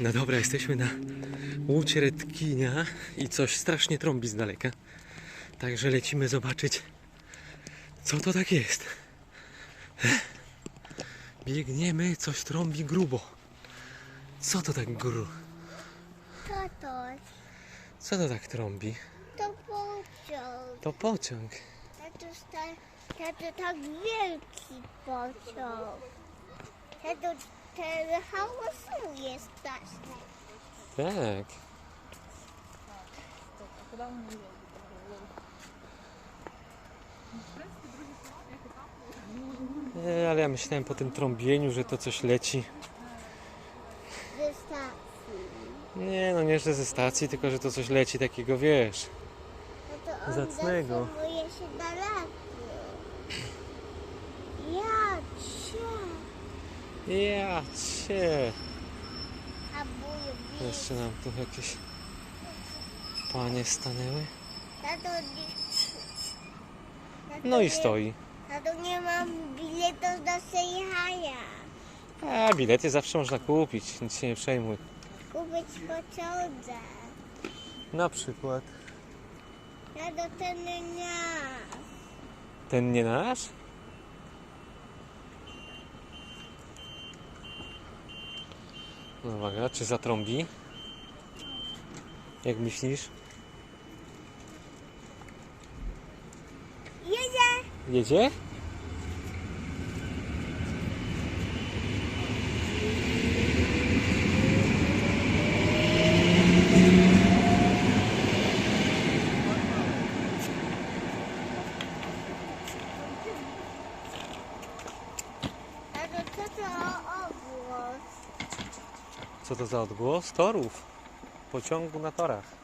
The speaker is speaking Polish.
No dobra, jesteśmy na łucie Redkinia i coś strasznie trąbi z daleka. Także lecimy zobaczyć, co to tak jest. Biegniemy, coś trąbi grubo. Co to tak gru? Co to? Co to tak trąbi? To pociąg. To pociąg. To jest tak, to tak wielki pociąg. To ten hałasuje strasznie. Tak. Nie, ale ja myślałem po tym trąbieniu, że to coś leci. Ze stacji. Nie, no nie, że ze stacji, tylko że to coś leci takiego, wiesz. No to on Zacnego. zatrzymuje się latie. Ja. Ja cię. A Jeszcze nam tu jakieś panie stanęły. No i stoi. Tato, nie mam biletu do Sejhaja. A bilety zawsze można kupić, nic się nie przejmuj. Kupić pociądze. Na przykład Tato, ten nie. ten nie nasz? Uwaga, czy zatrąbi? Jak myślisz? Jedzie. Jedzie? Co to za odgłos? Torów. Pociągu na torach.